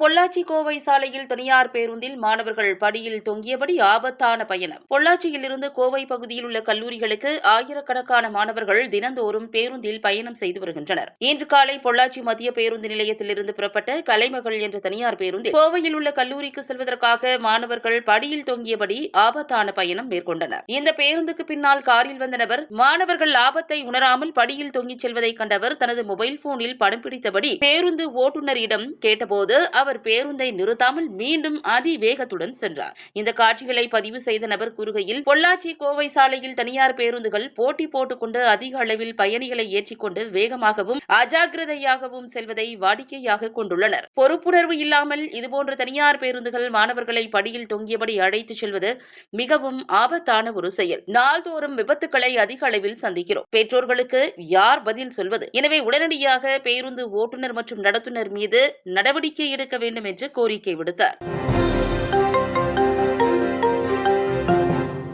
பொள்ளாச்சி கோவை சாலையில் தனியார் பேருந்தில் மாணவர்கள் படியில் தொங்கியபடி ஆபத்தான பயணம். பொள்ளாச்சியிலிருந்து கோவை பகுதியில் உள்ள கல்லூரிகளுக்கு ஆயிரக்கணக்கான மாணவர்கள் தினந்தோறும் பேருந்தில் பயணம் செய்து வருகின்றனர். இன்று காலை பொள்ளாச்சி மத்திய பேருந்து நிலையத்திலிருந்து புறப்பட்ட கலைமகள் என்ற தனியார் பேருந்தில் கோவையில் உள்ள கல்லூரிக்கு செல்வதற்காக மாணவர்கள் படியில் தொங்கியபடி ஆபத்தான பயணம் மேற்கொண்டனர். இந்த பேருந்துக்கு பின்னால் காரில் வந்த நபர் மாணவர்கள் ஆபத்தை உணராமல் படியில் தொங்கிச் செல்வதை கண்டவர் தனது மொபைல் போனில் படம் பிடித்தபடி பேருந்து ஓட்டுநரிடம் கேட்டபோது அவர் அவர் பேருந்தை நிறுத்தாமல் மீண்டும் அதிவேகத்துடன் சென்றார். இந்த காட்சிகளை பதிவு செய்த நபர் கூறுகையில் பொள்ளாச்சி கோவை சாலையில் தனியார் பேருந்துகள் போட்டி போட்டுக்கொண்டு அதிக அளவில் பயணிகளை ஏற்றிக்கொண்டு வேகமாகவும் அஜாக்கிரதையாகவும் செல்வதை வாடிக்கையாக கொண்டுள்ளனர். பொறுப்புணர்வு இல்லாமல் இதுபோன்ற தனியார் பேருந்துகள் மாணவர்களை படியில் தொங்கியபடி அழைத்துச் செல்வது மிகவும் ஆபத்தான ஒரு செயல். நாள்தோறும் விபத்துக்களை அதிக அளவில் சந்திக்கிறோம். பெற்றோர்களுக்கு யார் பதில் சொல்வது? எனவே உடனடியாக பேருந்து ஓட்டுநர் மற்றும் நடத்துனர் மீது நடவடிக்கை எடுக்க வேண்டும் என்று கோரிக்கை விடுத்தார்.